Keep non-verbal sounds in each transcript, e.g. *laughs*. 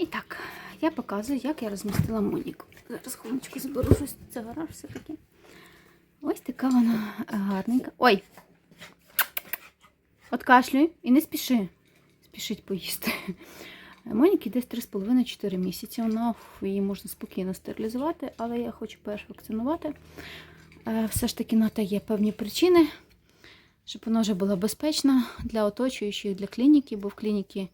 І так, я показую, як я розмістила Моніку. Зараз хвилиночку зберу щось. Це гараж все-таки. Ось така вона гарненька. Ой! От кашлюй і не спіши. Спішить поїсти. Моніки десь 3,5-4 місяці. Вона її можна спокійно стерилізувати, але я хочу перш вакцинувати. Е, Все ж таки на те є певні причини, щоб вона вже була безпечна для оточуючих, для клініки, бо в клініці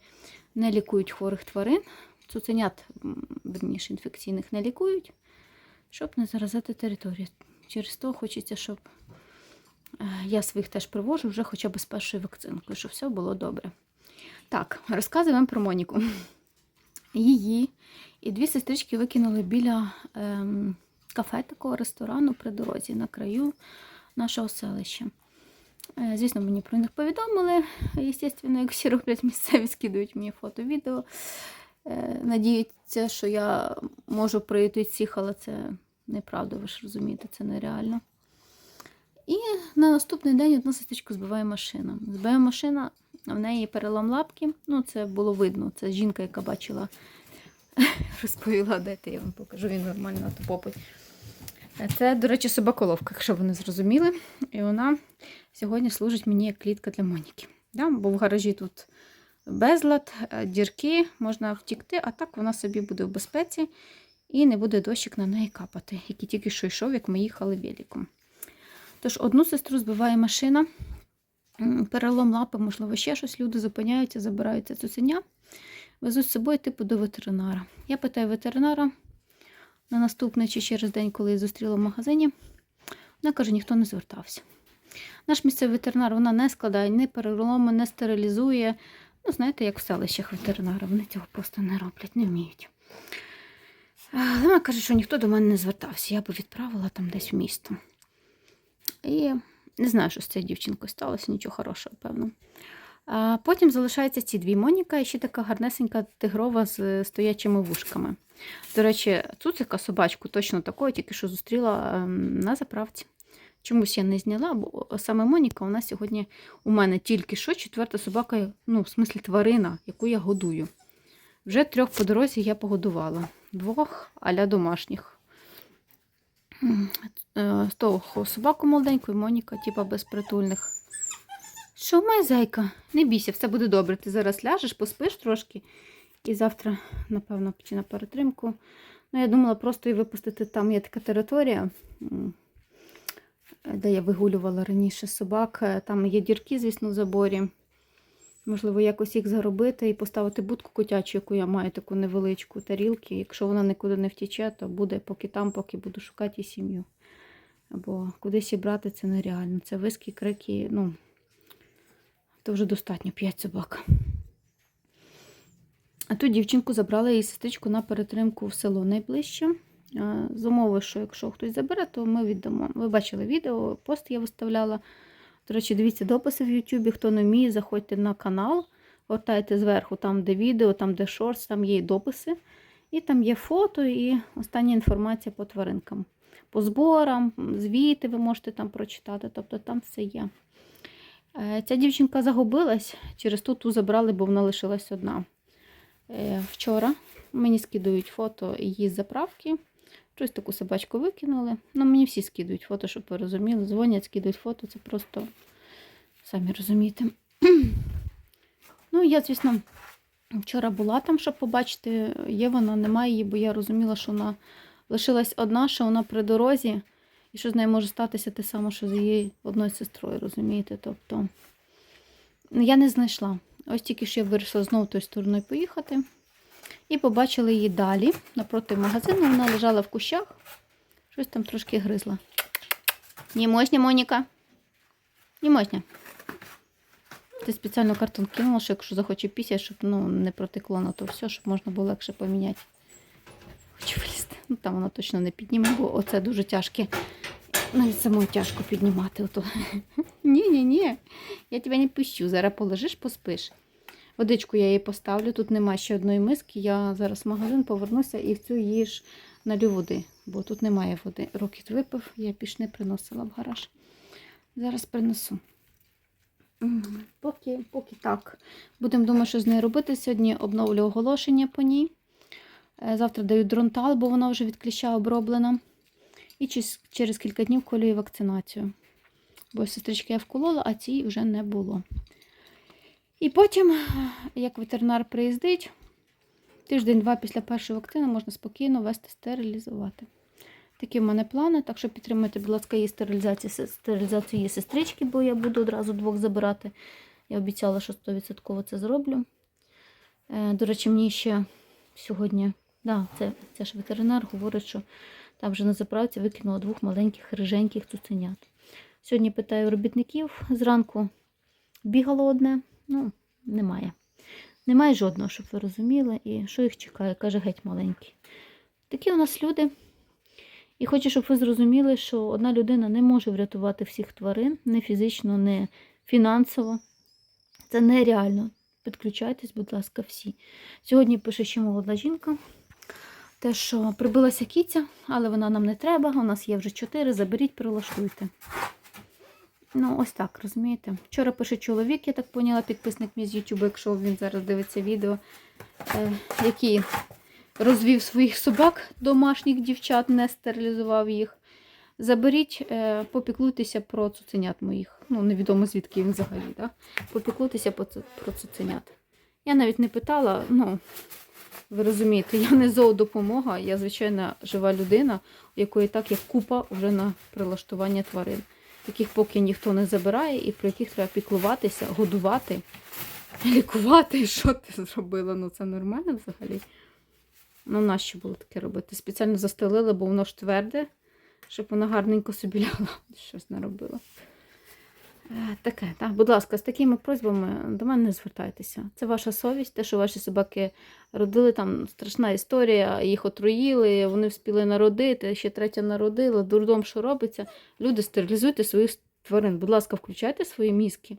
не лікують хворих тварин. Цуценят, верніше, інфекційних не лікують, щоб не заразити територію. Через то хочеться, щоб е, я своїх теж привожу вже хоча б з першою вакцинкою, щоб все було добре. Так, розказую вам про Моніку. Її і дві сестрички викинули біля ем, кафе такого ресторану при дорозі на краю нашого селища. Е, Звісно, мені про них повідомили. Звісно, як всі роблять місцеві, скидують мені фото, відео. Е, Надіються, що я можу прийти всіх, але це неправда, ви ж розумієте, це нереально. І на наступний день одну сестричку збиває машина. Збиває машина, а в неї перелом лапки. Ну, це було видно. Це жінка, яка бачила, *laughs* розповіла, дайте я вам покажу, він нормально попить. Це, до речі, собаколовка, якщо ви не зрозуміли. І вона сьогодні служить мені як клітка для Моніки. Да? Бо в гаражі тут безлад, е, дірки, можна втікти, а так вона собі буде в безпеці і не буде дощик на неї капати, який тільки що йшов, як ми їхали великом. Тож одну сестру збиває машина, перелом лапи, можливо, ще щось. Люди зупиняються, забираються цуценя, везуть з собою типу до ветеринара. Я питаю ветеринара на наступний чи через день, коли я зустріла в магазині. Вона каже, ніхто не звертався. Наш місцевий ветеринар вона не складає ні переломи, не стерилізує. Ну, знаєте, як в селищах ветеринара, вони цього просто не роблять, не вміють. Вона каже, що ніхто до мене не звертався, я би відправила там десь в місто. І не знаю, що з цією дівчинкою сталося, нічого хорошого, певно. А потім залишаються ці дві Моніка і ще така гарнесенька тигрова з стоячими вушками. До речі, цуцика собачку точно такою, тільки що зустріла ем, на заправці. Чомусь я не зняла, бо саме Моніка нас сьогодні у мене тільки що четверта собака, ну, в смислі тварина, яку я годую. Вже трьох по дорозі я погодувала. Двох аля домашніх. Е, З того собаку молоденьку і Моніка, типа безпритульних. Що моя зайка? Не бійся, все буде добре. Ти зараз ляжеш, поспиш трошки. І завтра, напевно, піти на перетримку. Ну, я думала просто і випустити. Там є така територія, де я вигулювала раніше собак. Е, Там є дірки, звісно, в заборі. Можливо, якось їх заробити і поставити будку котячу, яку я маю, таку невеличку тарілки. Якщо вона нікуди не втіче, то буде поки там, поки буду шукати їй сім'ю. Бо кудись і брати це нереально. Це виски, крики, ну, то вже достатньо 5 собак. А ту дівчинку забрала її сестричку на перетримку в село найближче. З умови, що якщо хтось забере, то ми віддамо. Ви бачили відео, пост я виставляла. До речі, дивіться дописи в Ютубі. Хто не вміє, заходьте на канал, гортайте зверху, там, де відео, там, де шортс, там є дописи. І там є фото і остання інформація по тваринкам. По зборам, звіти ви можете там прочитати, тобто там все є. Е, Ця дівчинка загубилась, через ту ту забрали, бо вона лишилась одна. Е, Вчора мені скидують фото її з заправки. Щось таку собачку викинули. Ну, мені всі скидують фото, щоб ви розуміли. Дзвонять, скидують фото, це просто, самі розумієте. *clears throat* ну, я, звісно, вчора була там, щоб побачити. Є вона, немає її, бо я розуміла, що вона лишилась одна, що вона при дорозі, і що з нею може статися те саме, що з її одною сестрою, розумієте? Тобто, ну, я не знайшла. Ось тільки що я вирішила знову тою стороною поїхати. І побачили її далі, напроти магазину. Вона лежала в кущах, щось там трошки гризла. Не можна, Моніка? Не можна. Ти спеціально картон кинула, що якщо захоче після, щоб ну, не протекло на то все, щоб можна було легше поміняти. Хочу вилізти. Ну, там воно точно не підніме, бо оце дуже тяжке. Навіть самому тяжко піднімати. *laughs* Ні-ні-ні, я тебе не пущу. Зараз полежиш, поспиш. Водичку я їй поставлю. Тут немає ще одної миски. Я зараз в магазин повернуся і в цю їж налю води, бо тут немає води. Рокіт випив, я більш не приносила в гараж. Зараз принесу. Поки, поки так. Будемо думати, що з нею робити. Сьогодні обновлю оголошення по ній. Е, Завтра даю дронтал, бо вона вже від кліща оброблена. І чис- через кілька днів колюю вакцинацію. Бо сестрички я вколола, а цій вже не було. І потім, як ветеринар приїздить, тиждень-два після першої вакцини можна спокійно вести стерилізувати. Такі в мене плани, так що підтримуйте, будь ласка, її стерилізацію, стерилізацію її сестрички, бо я буду одразу двох забирати. Я обіцяла, що 100% це зроблю. Е, До речі, мені ще сьогодні, да, це, це ж ветеринар говорить, що там вже на заправці викинула двох маленьких риженьких цуценят. Сьогодні питаю робітників зранку. Бігало одне, ну, немає. Немає жодного, щоб ви розуміли. І що їх чекає? Каже, геть маленький. Такі у нас люди. І хочу, щоб ви зрозуміли, що одна людина не може врятувати всіх тварин, не фізично, не фінансово. Це нереально. Підключайтесь, будь ласка, всі. Сьогодні пише ще молода жінка. Те, що прибилася кіця, але вона нам не треба. У нас є вже чотири. Заберіть, прилаштуйте. Ну, ось так, розумієте? Вчора пише чоловік, я так поняла, підписник мій з YouTube, якщо він зараз дивиться відео, е, який розвів своїх собак, домашніх дівчат, не стерилізував їх. Заберіть, е, попіклуйтеся про цуценят моїх. Ну, невідомо звідки він взагалі, да? Попіклуйтеся про цуценят. Я навіть не питала, ну, ви розумієте, я не зоодопомога, я звичайна жива людина, у якої так є купа вже на прилаштування тварин. Яких поки ніхто не забирає, і про яких треба піклуватися, годувати, лікувати. *laughs* Що ти зробила? Ну це нормально взагалі. Ну, нащо було таке робити? Спеціально застелили, бо воно ж тверде, щоб вона гарненько собі *laughs* лягла. Щось не робила. Е, Таке, так, будь ласка, з такими просьбами до мене не звертайтеся. Це ваша совість, те, що ваші собаки родили, там страшна історія, їх отруїли, вони вспіли народити, ще третя народила, дурдом, що робиться. Люди, стерилізуйте своїх тварин. Будь ласка, включайте свої мізки,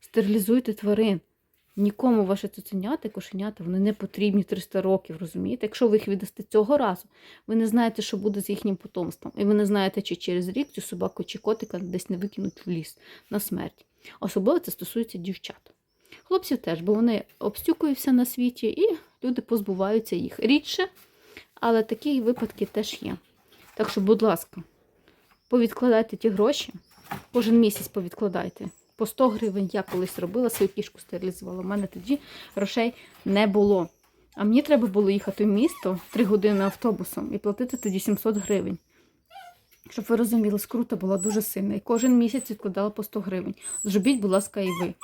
стерилізуйте тварин. Нікому ваші цуценята, кошенята, вони не потрібні 300 років, розумієте? Якщо ви їх віддасте цього разу, ви не знаєте, що буде з їхнім потомством. І ви не знаєте, чи через рік цю собаку чи котика десь не викинуть в ліс на смерть. Особливо це стосується дівчат. Хлопців теж, бо вони обстюкують все на світі, і люди позбуваються їх. Рідше, але такі випадки теж є. Так що, будь ласка, повідкладайте ті гроші, кожен місяць повідкладайте. По 100 гривень я колись робила, свою кішку стерилізувала. У мене тоді грошей не було. А мені треба було їхати в місто 3 години автобусом і платити тоді 700 гривень. Щоб ви розуміли, скрута була дуже сильна. І кожен місяць відкладала по 100 гривень. Зробіть, будь ласка, і ви.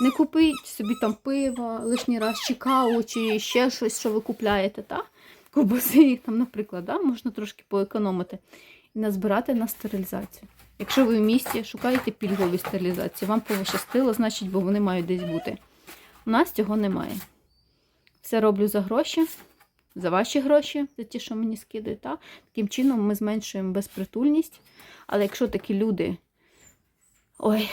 Не купіть собі там пива, лишній раз чи каву, чи ще щось, що ви купляєте, так? Ковбаси, там, наприклад, да? можна трошки поекономити і назбирати на стерилізацію. Якщо ви в місті шукаєте пільгові стерилізації, вам пощастило, значить, бо вони мають десь бути. У нас цього немає. Все роблю за гроші, за ваші гроші, за ті, що мені скидають. Так? Таким чином ми зменшуємо безпритульність. Але якщо такі люди, ой,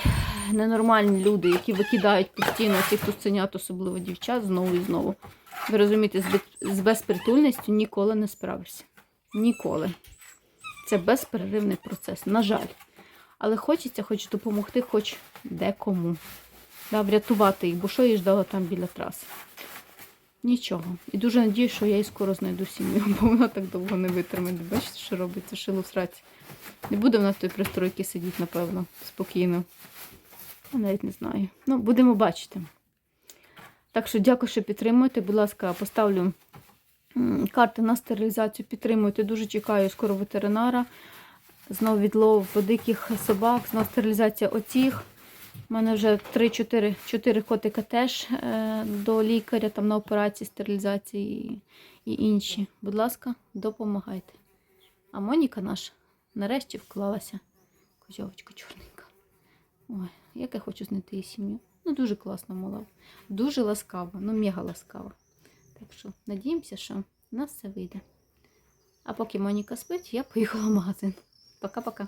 ненормальні люди, які викидають постійно цих цуценят, особливо дівчат, знову і знову, ви розумієте, з безпритульністю ніколи не справишся. Ніколи. Це безперервний процес, на жаль. Але хочеться хоч допомогти, хоч декому. Да, врятувати їх, бо що їй ждала там біля траси. Нічого. І дуже надію, що я її скоро знайду сім'ю, *laughs* бо вона так довго не витримає. Бачите, що робиться шило в сраці. Не буде вона в той пристройці сидіти, напевно, спокійно. Я навіть не знаю. Ну, будемо бачити. Так що дякую, що підтримуєте. Будь ласка, поставлю карти на стерилізацію. Підтримуйте. Дуже чекаю скоро ветеринара. Знов відлов диких собак, знов стерилізація оцих. У мене вже 3-4 4 котика теж е, до лікаря там на операції стерилізації і, інші. Будь ласка, допомагайте. А Моніка наша нарешті вклалася. Козьовочка чорненька. Ой, як я хочу знайти її сім'ю. Ну, дуже класна мала. Дуже ласкава, ну мега ласкава. Так що надіємося, що в нас все вийде. А поки Моніка спить, я поїхала в магазин. Пока-пока.